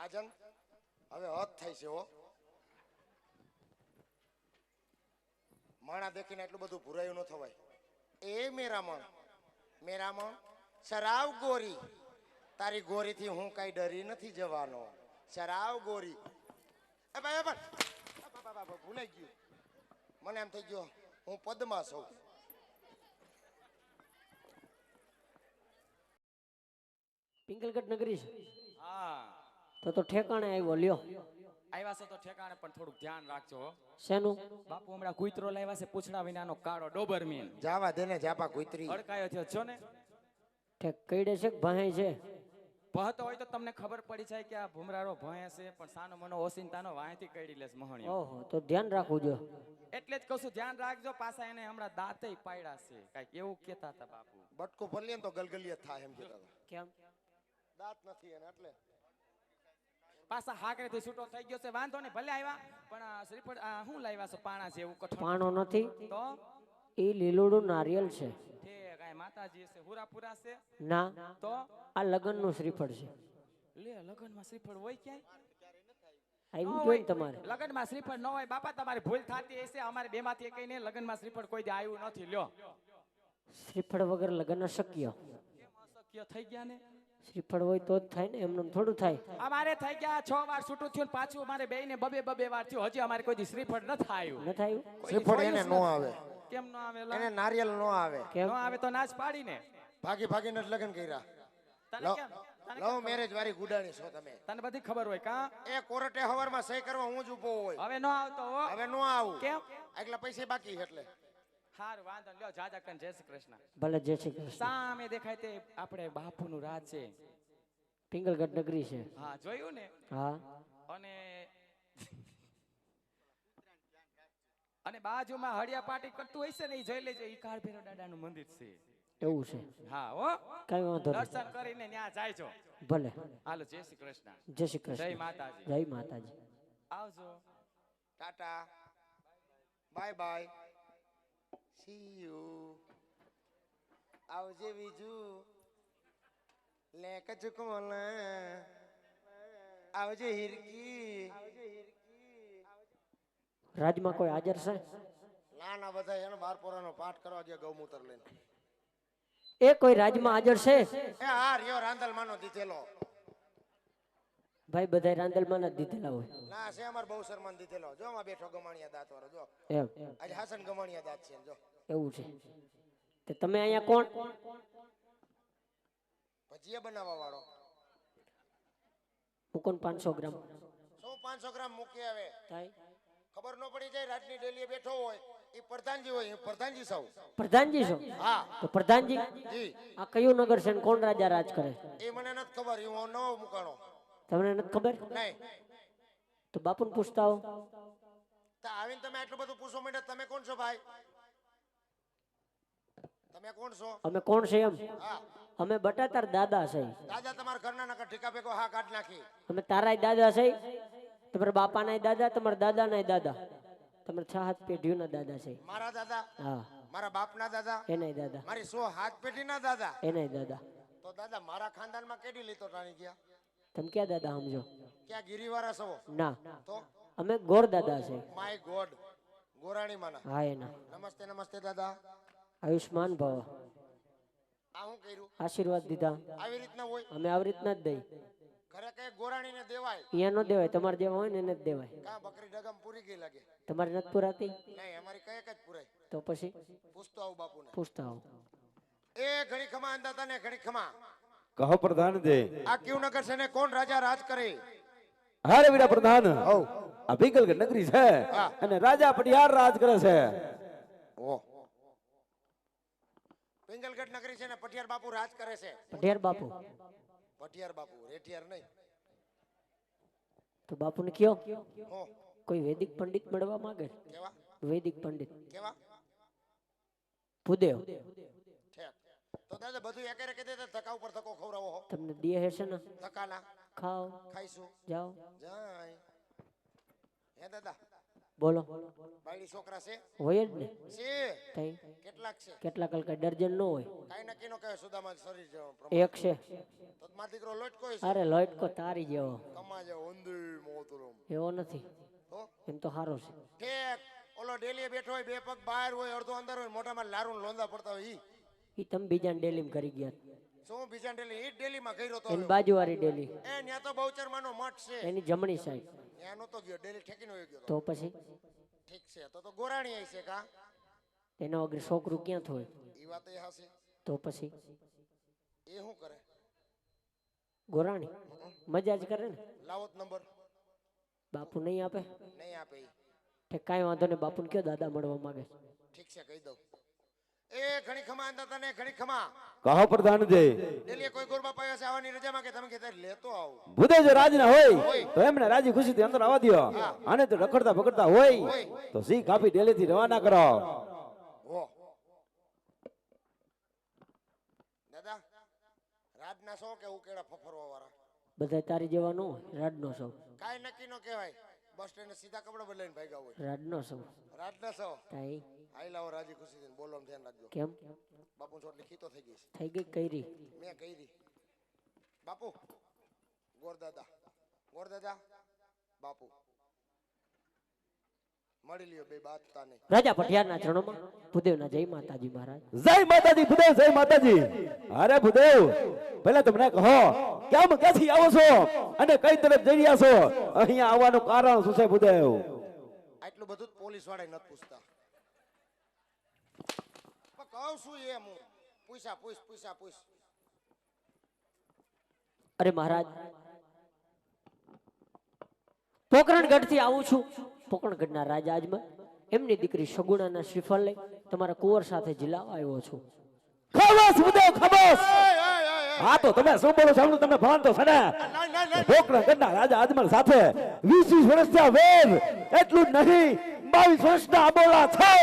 રાજન હવે હદ થઈ છે હો. માણા દેખીને એટલું બધું ભૂરાયું ન થવાય. એ મેરામણ મેરામણ શરાવ ગોરી. તારી ગોરીથી હું કઈ ડરી નથી જવાનો. શરાવ ગોરી. એ ભાઈ બા, ભૂલાઈ ગયું. મને એમ થઈ ગયો હું પદમાં છું પિંગલગઢ નગરી છે. હા. તો તો ઠેકાણે આવ્યો લ્યો. આવ્યા છો તો ઠેકાણે પણ થોડુંક ધ્યાન રાખજો શેનું? બાપુ હમણાં કુતરો લાવ્યા છે પૂછડા વિનાનો કાળો ડોબરમીન જાવા દે ને જાપા કુતરી. અડકાયો થયો છો ને? ઠેક કઈડે છે કે ભાઈ છે? ભહતો હોય તો તમને ખબર પડી જાય કે આ ભૂમરારો ભય છે પણ સાનો મનો ઓસિંતાનો વાંયથી કઈડી લેસ મહણી ઓહો તો ધ્યાન રાખવું જો. એટલે જ કહું છું ધ્યાન રાખજો પાછા એને હમણાં દાંતે પાડ્યા છે. કાંઈક એવું કહેતા હતા બાપુ. બટકો ભરીએ તો ગલગલિયા થાય એમ કહેતા હતા. કેમ? દાંત નથી એને એટલે. પાછા હાકરેથી છૂટો થઈ ગયો છે વાંધો નહીં ભલે આવ્યા પણ શ્રીફળ શું લાવ્યા છો પાણા છે એવું કઠોળ? પાણો નથી. તો? એ લીલોડું નારિયેલ છે. કાંઈ માતાજી છે હુરાપુરા છે ના. તો? આ લગ્નનું શ્રીફળ છે. લે લગનમાં શ્રીફળ હોય ક્યાંય. તમારે? લગનમાં શ્રીફળ ન હોય બાપા તમારી ભૂલ થતી હશે અમારે બે માંથી કઈ નહીં લગનમાં શ્રીફળ કોઈ દી આવ્યું નથી લ્યો. શ્રીફળ વગર લગ્ન અશક્ય. અશક્ય? થઈ ગયા ને? શ્રીફળ હોય તો જ થાય ને એમને થોડું થાય. અમારે થઈ ગયા છ વાર છૂટું થયું પાછું અમારે બે ને બબે બબે વાર થયું. હજી અમારે કોઈ શ્રીફળ ન થાયું. ન થાયું શ્રીફળ એને નો આવે. કેમ ન આવે એને નારિયેલ નો આવે. કેમ? ન આવે તો નાચ પાડીને. ભાગી ભાગીને જ લગ્ન કર્યા. તને કેમ? લવ મેરેજ વાળી ગુડાણી છો તમે. તને બધી ખબર હોય કા? એ કોર્ટે હવારમાં સહી કરવા હું જ ઊભો હોય. હવે ન આવતો હવે નો આવું. કેમ? એટલે પૈસા બાકી એટલે. હારું વાંધો લ્યો જાજા કન જય શ્રી કૃષ્ણ. ભલે જય શ્રી કૃષ્ણ. સામે દેખાય તે આપણે બાપુનું રાજ છે. પિંગલગઢ નગરી છે. હા જોયું ને? હા. અને અને બાજુમાં હળિયા પાટી કરતું હશે ને એ જોઈ લેજો ઈ કાળભેરો દાદાનું મંદિર છે. એવું છે. હા હો. કઈ વાંધો દર્શન કરીને ત્યાં જાયજો. ભલે. હાલો જય શ્રી કૃષ્ણ. જય શ્રી જય કૃષ્ણ માતાજી. જય માતાજી. આવજો. Tata. Bye bye. See you આવજે બીજું લે કચુકમલ આવજે હિરકી. રાજમાં કોઈ હાજર છે? ના ના બધા એને બાર પોરાનો પાઠ કરવા ગયા ગૌમૂત્ર લઈને. એ કોઈ રાજમાં હાજર છે? એ હા રિયો રાંધલ માનો દીધેલો. ભાઈ બધા રાંદલમાં જ દીધેલા હોય. ના છે અમાર બહુ શરમાન દીધેલો. જો આમાં બેઠો ગમાણિયા દાંત વાળો જો. એમ. આજે હાસન ગમાણિયા દાંત છે જો. એવું છે. તે તમે અહીંયા કોણ? ભજીયા બનાવવા વાળો. મુકોન પાંચસો ગ્રામ? શું પાંચસો ગ્રામ મૂકી આવે? થાય. ખબર ન પડી જાય રાતની ડેલીએ બેઠો હોય એ પ્રધાનજી હોય એ પ્રધાનજી સૌ. પ્રધાનજી છો હા. તો પ્રધાનજી જી. આ કયું નગર છે ને કોણ રાજા રાજ કરે? એ મને નથી ખબર હું નવો મુકાણો. તમને નથી ખબર? તો બાપુને પૂછતા હો આવીને તમે આટલું બધું પૂછો મને તમે કોણ છો ભાઈ? તમે કોણ છો? અમે કોણ છે એમ? હા. અમે બટાતાર દાદા છે. દાદા તમારા ઘરના નકર ઠીકા ભેગો હા કાઢ નાખી. અમે તારાય દાદા છે. તમારા બાપાનાય દાદા તમારા દાદાનાય દાદા. તમારા છ હાથ પેઢીઓના દાદા છે. મારા દાદા? હા. મારા બાપના દાદા? એનાય દાદા. મારી સો હાથ પેઢીના દાદા? એનાય દાદા. તો દાદા મારા ખાનદાનમાં કેડી લીધો ટાણી ગયા? તમે ક્યાં દાદા સમજો ક્યાં ગિરિવાળા છો? ના. તો? અમે ગોર દાદા છે. માય ગોડ ગોરાણી માના. હા એના. નમસ્તે નમસ્તે દાદા. આયુષ્માન ભવ. આ હું કર્યું? આશીર્વાદ દીધા. આવી રીતના હોય? અમે આવી રીતના જ દઈ. ઘરે કઈ ગોરાણીને દેવાય? અહીંયા નો દેવાય. તમારે જેવા હોય ને એને જ દેવાય. કા બકરી ડગમ પૂરી ગઈ લાગે? તમારે નથી પૂરાતી? નહીં અમારી કઈ જ પૂરાય. તો પછી? પૂછતો આવું બાપુને. પૂછતા આવું. એ ઘડી ખમા અંદાતા ને ઘડી ખમા કહો પ્રધાન જે. આ ક્યુ નગર છે ને કોણ રાજા રાજ કરે? હારે વીરા પ્રધાન. આ ભીગલગઢ નગરી છે. અને રાજા પટિયાર રાજ કરે છે. ઓ. પિંગલગઢ નગરી છે ને પટિયાર બાપુ રાજ કરે છે. પટિયાર બાપુ. પટિયાર બાપુ રેટિયાર નહીં. તો બાપુને કયો? કોઈ વૈદિક પંડિત મળવા માંગે? વૈદિક પંડિત. કેવા? ભૂદેવ. દાદા બધું એકે રે દે ધક્કા ઉપર ધક્કો ખવડાવો હો. તમને દે હશે ને? ધક્કાના. ખાઓ. ખાઈશું. જાઓ. જાય. હે દાદા. બોલો. બાયડી છોકરા છે? હોય જ ને? છે. કઈ કેટલાક છે? કેટલા કલકા ડર્જન ન હોય. કઈ નક્કી નો કહે સુદામા શરીર જેવો એક છે. તો માર દીકરો લોટકો છે. અરે લોટકો તારી જેવો. કમા જેવો ઊંધી મોતરમ. એવો નથી. તો? એમ તો હારો છે. ઠેક. ઓલો ડેલી બેઠો હોય બે પગ બહાર હોય અડધો અંદર હોય મોટામાં લારું લોંદા પડતા હોય ઈ. ઈ તમે બીજાને ડેલીમ કરી ગયા. શું બીજા ડેલી? ઈ ડેલીમાં કર્યો તો એની. બાજુવાળી ડેલી. એ ન્યા તો બહુચરમાનો મઠ છે. એની જમણી સાઈડ. ત્યાં નહોતો ગયો ડેલી ઠેકીને વયો ગયો તો. તો પછી? ઠીક છે તો તો ગોરાણી આવી છે કા? એનો અગર છોકરું ક્યાં થોય? ઈ વાત એ હાસે તો પછી? એ શું કરે? ગોરાણી? મજા જ કરે ને? લાવોત નંબર. બાપુ નહીં આપે? નહીં આપે ઠીક કાંઈ વાંધો નહીં બાપુને કયો દાદા મળવા માંગે ઠીક છે કહી દઉં. એ ઘણી ખમા અંદા તને ઘણી ખમા. કહો પ્રધાનજી ડેલીએ કોઈ ગોરબા પાયો છે આવવાની રજામાં કે તમે કહેતા લેતો આવો. ભૂદેવ જો રાજીના હોય તો એમને રાજી ખુશીથી અંદર આવવા દ્યો. અને તો રખડતા પકડતા હોય તો સી કાપી ડેલીથી રવાના કરો. દાદા રાજના સો કે ઉકેડા ફફરવા વાળા બધા તારી જેવા રાજ નો સૌ કાંઈ નક્કી નો કહેવાય. બસ સ્ટેન્ડ સીધા કપડા બદલાઈને ભાગ્યા હોય. રાજનો સૌ. રાજના સો? તાઈ. આઈ લાવો રાજી ખુશી બોલવાનું ધ્યાન રાખજો. કેમ? બાપુ ચોટલી ખીતો થઈ ગઈ છે. થઈ ગઈ કઈરી. મેં કઈરી. બાપુ ગોરદાદા. ગોરદાદા બાપુ. મળી લ્યો બે બાત તાને રાજા ચરણોમાં ભૂદેવના જય માતાજી મહારાજ. જય માતાજી ભૂદેવ જય માતાજી. અરે ભૂદેવ પહેલા તમને કહો કેમ ક્યાંથી આવો છો? અને કઈ તરફ જઈ રહ્યા છો? અહીંયા આવવાનું કારણ શું છે ભૂદેવ? આટલું બધું પોલીસવાળા નથી પૂછતા. કહું છું એમ હું. પૂછા પૂછ પૂછા પૂછ. અરે મહારાજ પોકરણગઢથી આવું છું. પોકરણગઢના રાજા આજમાં. એમની દીકરી સગુણાના શ્રીફળ લઈ તમારા કુંવર સાથે જિલ્લાવા આવ્યો છું. ખબસ ભૂદેવ ખબસ હા તો તમે શું બોલો છો? તમને ભાન તો રાજા સાથે વર્ષના વેર એટલું જ નહીં બાવીસ વર્ષના આબોલા છે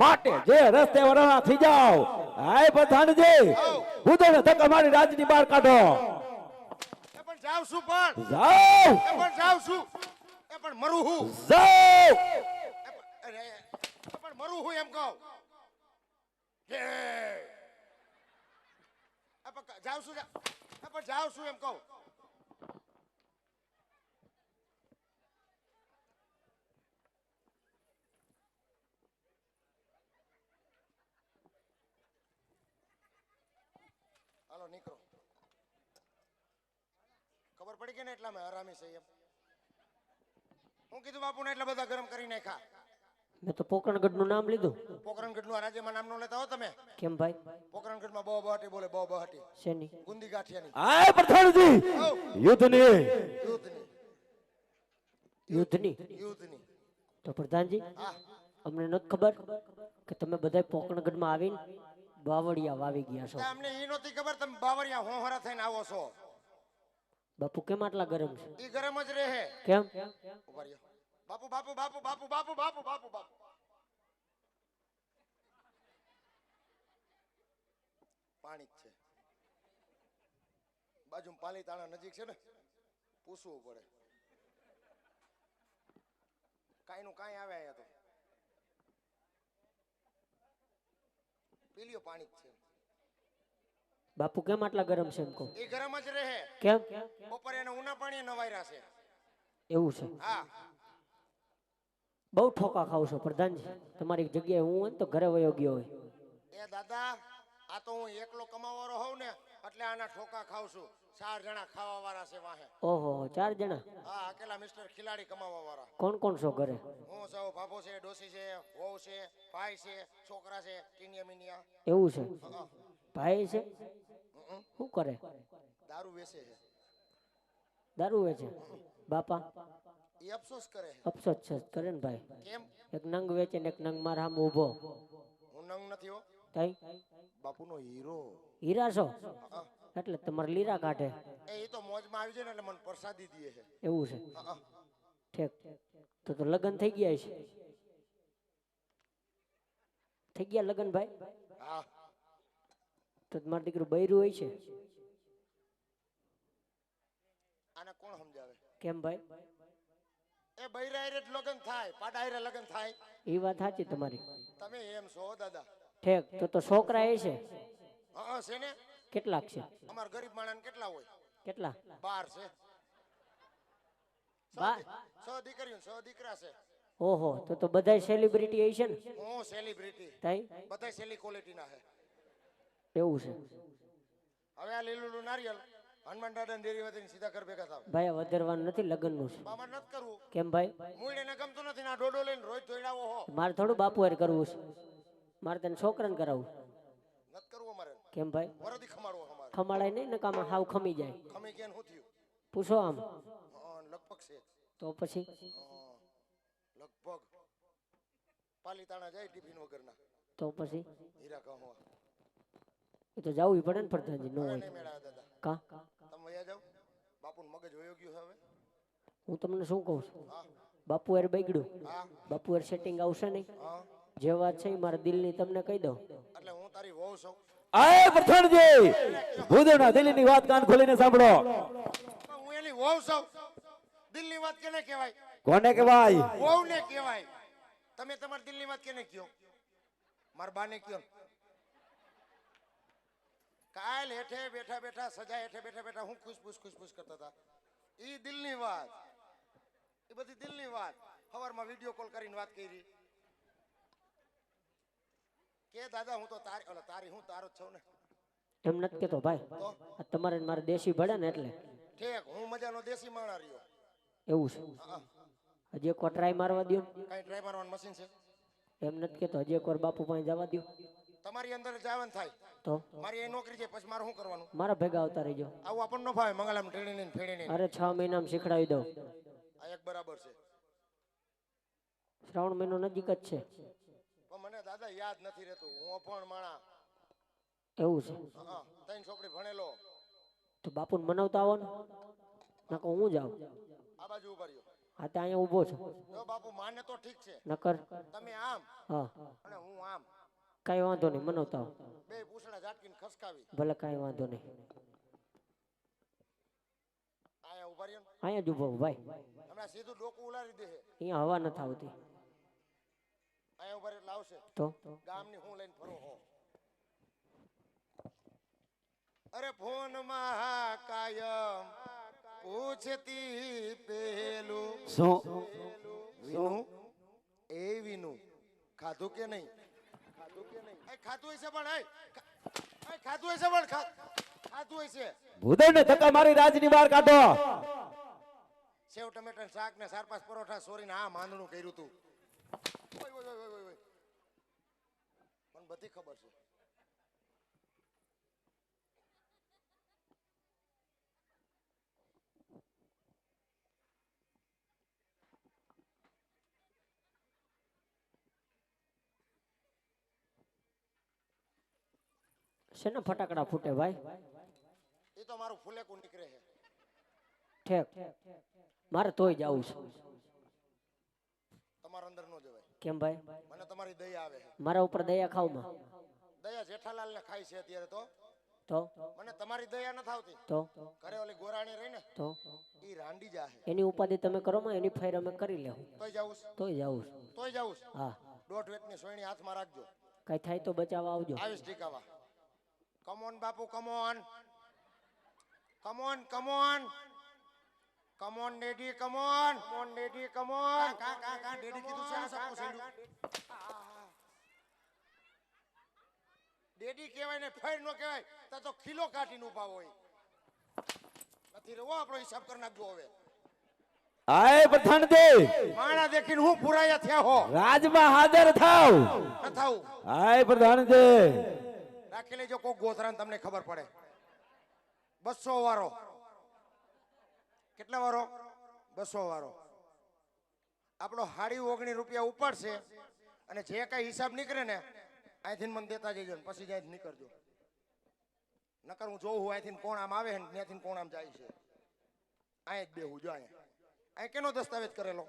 માટે જે રસ્તે વરાણા થઈ જાઓ. હાય પ્રધાનજી ભૂદેવને ધક્કા મારી રાજની બહાર કાઢો. જાવ છું પણ. જાઓ. પણ જાવ છું એ પણ મરું હું. જાવ પણ- મરું હું એમ કહું. જે. એ પણ ક- જાવ છું પણ જાવ છું એમ કહું. હાલો નીકળો. ખબર પડી કે ને એટલા મેં હરામી છે એમ. હું કીધું બાપુને એટલા બધા ગરમ કરી નાખ્યા. મેં તો પોકરણગઢનું નામ લીધું. પોકરણગઢનું આ રાજ્યમાં નામ ન લેતા હો તમે. કેમ ભાઈ? પોકરણગઢમાં બહુ બહટી બોલે બહુ બહટી. શેની? ગુંદી ગાંઠિયાની. હાય પ્રધાનજી યુદ્ધની. યુદ્ધની. યુદ્ધની? યુદ્ધની. તો પ્રધાનજી હા. અમને નથી ખબર કે તમે બધા પોકરણગઢમાં આવીને બાવળિયા વાવી ગયા છો. અમને એ નહોતી ખબર તમે બાવળિયા હોહરા થઈને આવો છો. બાપુ કેમ આટલા ગરમ છે? ઈ ગરમ જ રહે. કેમ? ઊભા રહ્યો. બાપુ બાપુ બાપુ બાપુ બાપુ બાપુ બાપુ બાપુ. પાણી જ છે. બાજુ પાલીતાણા નજીક છે ને પૂછવું પડે. કાંઈ નું કાઈ આવે અહીંયા તો. પી લ્યો પાણી જ છે. બાપુ કેમ આટલા ગરમ છે એમ કહું? એ ગરમ જ રહે. કેમ? બપોરે એને ઉના પાણી નવાયરા છે. એવું છે? હા. બહુ ઠોકા ખાવ છો પ્રધાનજી. તમારી જગ્યાએ હું હોય તો ઘરે વયો ગયો હોય. એ દાદા આ તો હું એકલો કમાવાળો હોઉં ને એટલે આના ઠોકા ખાવ છું. ચાર જણા ખાવા વાળા છે વાહે. ઓહો ચાર જણા? હા અકેલા મિસ્ટર ખિલાડી કમાવા વાળા કોણ કોણ છો ઘરે? હું સૌ ભાભો છે ડોસી છે વહુ છે ભાઈ છે છોકરા છે ટીનિયા મિનિયા. એવું છે? ભાઈ છે. શું કરે? દારૂ વેચે છે. દારૂ વેચે? બાપા? એ અફસોસ કરે છે. અફસોસ છે. કરે ને ભાઈ. કેમ? એક નંગ વેચે ને એક નંગ મારા સામે ઊભો. હું નંગ નથી હો. તઈ? બાપુનો હીરો. હીરા છો? એટલે તમારે લીરા કાઢે. એ તો મોજમાં આવી જાય ને એટલે મને પ્રસાદી દે છે. એવું છે. ઠીક. તો તો લગ્ન થઈ ગયા છે થઈ ગયા લગ્ન ભાઈ? હા. તો મારું દીકરું બૈરું હોય છે? આને કોણ સમજાવે? કેમ ભાઈ? એ બૈરા હારે જ લગ્ન થાય પાડા હારે લગ્ન થાય. એ વાત સાચી તમારી. તમે એમ છો દાદા. ઠેક તો તો છોકરા એ છે. હા છે ને? કેટલાક છે? અમાર ગરીબ માણસ કેટલા હોય? કેટલા? 12 છે. છ દીકરીઓ સો દીકરા છે. ઓહો તો તો બધાય સેલિબ્રિટી છે ને? હું સેલિબ્રિટી થાય બધા સેલી ક્વોલિટી ના છે. એવું છે? હવે આ લીલું નારિયેલ હનુમાન દાદા વધી સીધા ઘર ભેગા થાવ. ભાઈ વધારવાનું નથી લગ્નનું છે. બામા નત કરવું. કેમ ભાઈ? મૂળ એને ગમતું નથી ના ડોડો લઈને રોજ ધોઈડાવો હો. મારે થોડું બાપુ હારે કરવું છે. મારે તને છોકરાને કરાવવું નત કરવું અમારે. કેમ ભાઈ? વરદી ખમાડવો અમારે. ખમાડાય નહીં નકામાં હાવ ખમી જાય. ખમી કેન હું થયું? પૂછો આમ. લગભગ છે. તો પછી? લગભગ. પાલીતાણા જાય ટિફિન વગરના. તો પછી? હીરા કહો એ તો જવું પડે ને પ્રધાનજી નો હોય. કા? તમે વયા જાઓ. બાપુનું મગજ વયો ગયું હવે. હું તમને શું કહું છું? બાપુ એર બગડ્યું. બાપુ એર સેટિંગ આવશે નહીં. જે વાત છે એ મારા દિલની તમને કહી દઉં. એટલે હું તારી વહુ છું. આય પ્રધાનજી! ભૂદેવના દિલ્હીની વાત કાન ખોલીને સાંભળો. હું એની વહુ છું. દિલની વાત કેને કહેવાય? કોને કહેવાય? વહુ ને કહેવાય. તમે તમારી દિલની વાત કેને કયો મારા બાને કયો કાલ હેઠે બેઠા બેઠા સજા હેઠે બેઠા બેઠા હું ખુશ ખુશ ખુશ ખુશ કરતા હતા. ઈ દિલની વાત. એ બધી દિલની વાત. સવારમાં વીડિયો કોલ કરીને વાત કરી. કે દાદા હું તો તારી ઓલા તારી હું તારો જ છું ને. એમ નથી કેતો ભાઈ. તમારે મારે દેશી ભળે ને એટલે. ઠીક હું મજાનો દેશી માણા રહ્યો એવું છે. હજી એક વાર ટ્રાય મારવા દો કઈ ટ્રાય મારવાનું મશીન છે? એમ નથી કેતો હજી એક વાર બાપુ પાસે જવા દો તમારી અંદર જાવન થાય. તો મારી એ નોકરી છે પછી મારે શું કરવાનું? મારા ભેગા આવતા રહીજો. આવું આપણને ન ફાવે મંગળામ ટેણીને ને ફેણીને અરે છ મહિનામાં શીખડાવી દઉં. આ એક બરાબર છે. શ્રાવણ મહિનો નજીક જ છે. પણ મને દાદા યાદ નથી રહેતું. હું પણ માણા. એવું છે. હા ત્રણ છોકરી ભણેલો. તો બાપુને મનાવતા આવો ને નકર હું જાઉં? આ બાજુ ઊભા રહ્યો. હા ત્યાં અહીંયા ઊભો છું. જો બાપુ માને તો ઠીક છે. નકર તમે આમ. હા. અને હું આમ. કાંઈ વાંધો નહીં મનાવતા આવો. બે પૂછડા ઝાટકીને ખસકાવી. ભલે કાંઈ વાંધો નહીં. આયા ઊભા રહ્યો ને. જ ઊભો ભાઈ. હમણાં સીધું ડોકું ઉલારી દે અહીંયા હવા નથી આવતી આયા ઊભા રહ્યો એટલે આવશે. તો? ગામની હું લઈને ફરો હો. અરે ફોનમાં હા કાયમ પૂછતી પેલું. શું? વિનુ એ ખાધું કે નહીં? ખાધું કે નહીં? એ ખાધું હશે પણ એ ખા- એ ખાધું હશે પણ ખા- ખાધું હશે ધક્કા મારી રાજની બહાર કાઢો. સેવ ટમેટા શાક ને ચાર પાંચ પરોઠા સોરીને આ માંદણું કર્યું તું. મને બધી ખબર છે. શેના ફટાકડા ફૂટે ભાઈ? એ તો મારું ફૂલેકું નીકળે છે. ઠેક. મારે તોય જવું છે. તમારા અંદર નો જવાય. કેમ ભાઈ? મને તમારી દયા આવે છે. મારા ઉપર દયા ખાવમાં દયા જેઠાલાલ ને ખાય છે અત્યારે તો. તો? મને તમારી દયા નથી આવતી. તો? ઘરે ઓલી ગોરાણી રહી ને તો? ઈ રાંડી જાહે. એની ઉપાધિ તમે કરો માં એની ફેર અમે કરી લેવું તોય જાવું છે. તોય જવું છું. તોય જાવું છું. હા. દોઢ વેતની સોયણી હાથમાં રાખજો. કઈ થાય તો બચાવવા આવજો. આવીશ ટીકાવા come on Bapu come on come on come on come on daddy come on come on daddy come on કા કા કા ડેડી કીધું છે સપનું સૈડું ડેડી કહેવાય ને ફેર નો કહેવાય તો તો ખીલો કાઢીને ઊભા હોય નથી રેવો આપણો હિસાબ કરી નાખજો હવે આય પ્રધાનજી માણા દેખીને હું પુરાયા થયા હો રાજમાં હાજર થાવ ન થાવું આય પ્રધાનજી રાખી લેજો કોક ગોથરાને તમને ખબર પડે. બસો વારો. કેટલા વારો? બસો વારો. આપણો હાડી ઓગણી રૂપિયા ઉપાડશે અને જે કઈ હિસાબ નીકળે ને અહીંથી મને દેતા જઈજો ને પછી જાય નીકળજો. નકર હું જોઉં હું અહીંથી કોણ આમ આવે ને ત્યાંથી કોણ આમ જાય છે. અહીં જ બેહું જો અહીંયા અહીં કેનો દસ્તાવેજ કરેલો?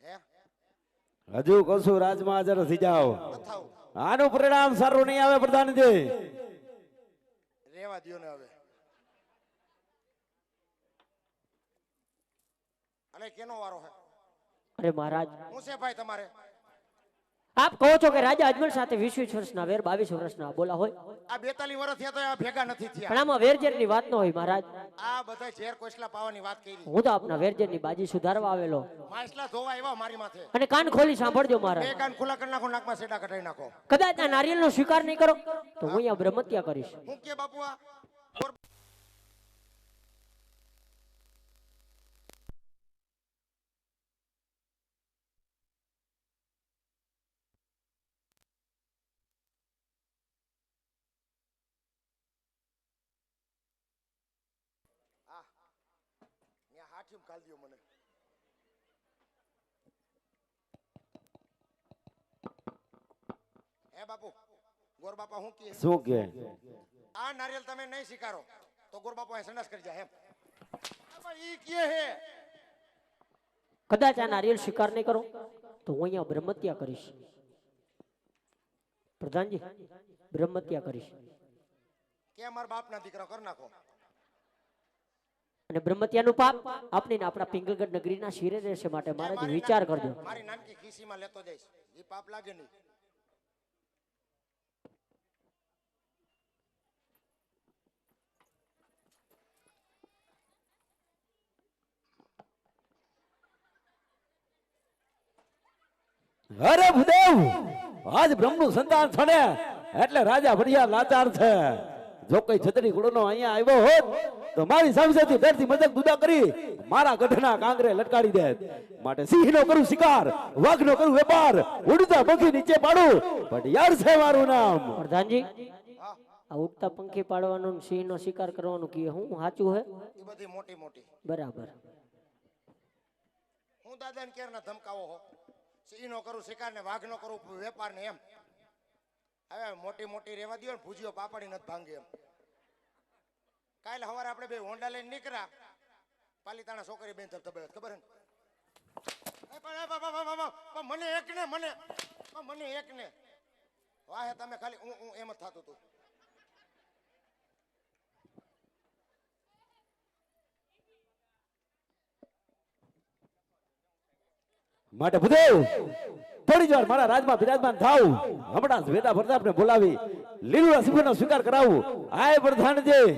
હે? હજુ કશું રાજમાં હાજર થઈ જાઓ આનું પરિણામ સારું નહીં આવે પ્રધાનજી. રેવા દો ને હવે. અને કેનો વારો હે? અરે મહારાજ. હું છે ભાઈ તમારે? આપ કહો છો કે રાજા અજમલ સાથે વીસ વીસ વર્ષના વેર બાવીસ વર્ષના બોલા હોય? આ બેતાલીસ વર્ષ થયા તો આ ભેગા નથી થયા. પણ આમાં વેરજેરની વાત ન હોય મહારાજ. આ બધા ઝેર કોસલા પાવાની વાત કરી. હું તો આપના વેરજેરની બાજી સુધારવા આવેલો. માસલા ધોવા આવ્યા મારી માથે. અને કાન ખોલી સાંભળજો બે કાન ખુલ્લા કરી નાખો નાકમાં સેડા કઢાઈ નાખો. કદાચ આ નારિયેળનો સ્વીકાર નહીં કરો તો હું અહીંયા બ્રહ્મત્યા કરીશ. હું કે બાપુ આ ગોર- આ, ન્યા હાથીમ ઘાલ દ્યો મને હે બાપુ ગોર બાપા હું કહે શું કે આ નારિયેલ તમે નહીં સ્વીકારો તો ગોરબાપુ અહીં સંડાસ કરી જાય એમ આ પણ ઈ કે હે કદાચ આ નારિયેળ સ્વીકાર નહીં કરો તો હું અહીંયા બ્રહ્મત્યા કરીશ. પ્રધાનજી બ્રહ્મત્યા કરીશ. કે અમારા બાપના દીકરા કરી નાખો. અને બ્રહ્મત્યાનું પાપ આપને આપણા પિંગલગઢ નગરીના શિરે રહેશે માટે મહારાજ વિચાર કરજો. મારી નાનકી ખીસીમાં લેતો જઈશ. એ પાપ લાગે નહીં. અરે ભૂદેવ આજ બ્રહ્મનું સંતાન છોડે એટલે રાજા ભરિયા લાચાર છે. જો કઈ છત્રી ઘોડોનો અહીંયા આવ્યો હોત તો મારી સામસેથી ડરથી મજાક દુદા કરી મારા ગઢના કાંગરે લટકાડી દે માટે સિંહનો કરું શિકાર વાઘનો કરું વેપાર ઉડતા પંખી નીચે પાડું ભડિયાર છે મારું નામ. પ્રધાનજી આ ઉડતા પંખી પાડવાનો ને સિંહનો શિકાર કરવાનું કીએ હું સાચું હે? એ બધી મોટી મોટી. બરાબર. હું દાદાને કેરના ધમકાવો હો? સિંહનો કરું શિકાર ને વાઘનો કરું વેપાર ને એમ. હવે મોટી મોટી રેવા દો ને ભૂજીઓ પાપડી નથી ભાંગે એમ. કાલે સવારે આપણે બે હોન્ડા લઈને નીકળ્યા. પાલીતાણા છોકરી બેન ધબધબે ખબર ને? મને એક ને, મને મને એક ને. વાહે તમે ખાલી, હું હું એમ જ થતું હતું માટે ભૂદેવ! થોડી વાર મારા રાજમાં બિરાજમાન થાવ. હમણાં જ વેદા પ્રતાપને બોલાવી લીલુડા સિંહનો સ્વીકાર કરાવું. આય પ્રધાનજી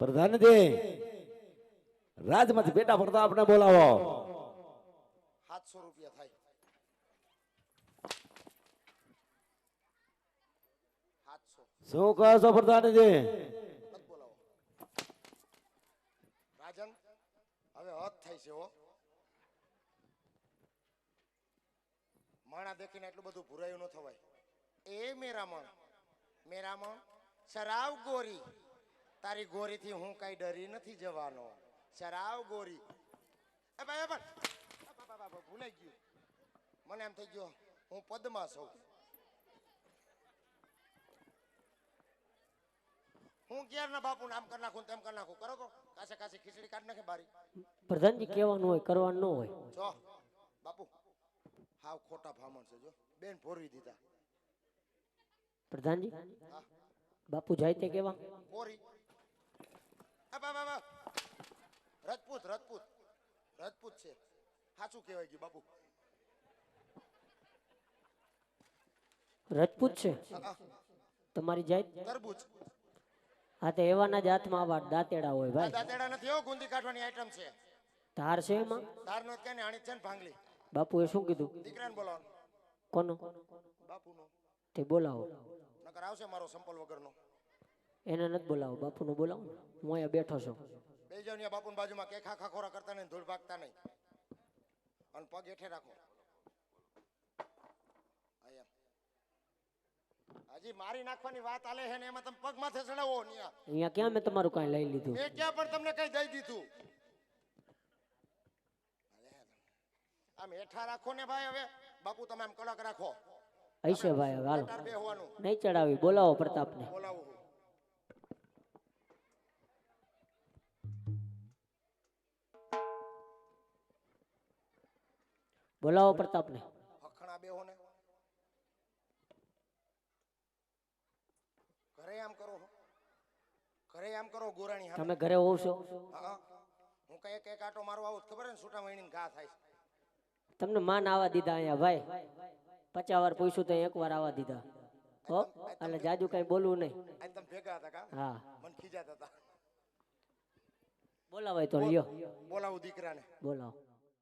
પ્રધાનજી રાજમાંથી બેટા પ્રતાપને બોલાવો. સાતસો રૂપિયા થાય. શું કહો છો પ્રધાનજી મત બોલાવો રાજન હવે હદ થાય છે, હો. માણા દેખીને એટલું બધું ભૂરાયું ન થવાય. એ મેરામણ મેરામણ, શરાવ ગોરી. તારી ગોરીથી હું કઈ ડરી નથી જવાનો. શરાવ ગોરી. એ ભાઈ ભૂલાઈ ગયું. મને એમ થઈ ગયો, હું પદમાં છું હું ક્યારના બાપુ નામ કરી નાખું તેમ કરી નાખું? કરો કાસે કાસે ખીચડી કાઢ નાખે બારી. પ્રધાનજી કહેવાનું હોય કરવાનું ન હોય. જો બાપુ હાવ ખોટા ફામણ છે જો. બેન ભોરવી દીધા. પ્રધાનજી? બાપુ જાય તે કેવા? ભોરી. રજપૂત રજપૂત. રજપૂત છે. સાચું કહેવાય ગયું બાપુ. રજપૂત છે? તમારી જાય તરબૂચ. હા તો એવાના જ હાથમાં આવા દાંતેડા હોય ભાઈ. દાંતેડા નથી હો ગુંદી કાઢવાની આઈટમ છે. ધાર છે એમાં? કે ને આણી છે ને ભાંગલી. બાપુએ શું કીધું? દીકરાને બોલાવો કોનો? બાપુનો. તે બોલાવો. નકર આવશે મારો સંપલ વગરનો. એને નથી બોલાવો બાપુનો બોલાવો હું અહીંયા બેઠો છું. બે જણ ત્યાં બાપુની બાજુમાં કે ખા ખાખોરા કરતા નહીં ધૂળ ભાગતા નહીં. અને પગ હેઠે રાખો આ એમ. હજી મારી નાખવાની વાત આલે છે ને એમાં તમે પગ માથે ચડાવો અહીંયા અહીંયા ક્યાં મેં તમારું કાંઈ લઈ લીધું? મેં ક્યાં પણ તમને કઈ દઈ દીધું. આમ હેઠા રાખો ને ભાઈ હવે. બાપુ તમે આમ કડક રાખો. હશે ભાઈ હવે હાલો નહીં ચડાવી બોલાવો પ્રતાપને. બોલાવો બોલાવો પ્રતાપને હખણા બેહો ને ઘરે આમ કરો ઘરે આમ કરો ગોરાણી તમે ઘરે હોવ છો? હા હું. કઈ એક આટો મારવા આવું ખબર ને? છૂટા મહિની ઘા થાય તમને માન આવવા દીધા અહીંયા ભાઈ. પચાસ વાર પૂછ્યું તો એક વાર આવવા દીધા. હો એટલે જાજુ કઈ બોલવું નહીં. આજ તમે ભેગા હતા કા? હા. મન ખીજાતા હતા. બોલાવાય તો લ્યો. બોલાવું દીકરાને. બોલાવો.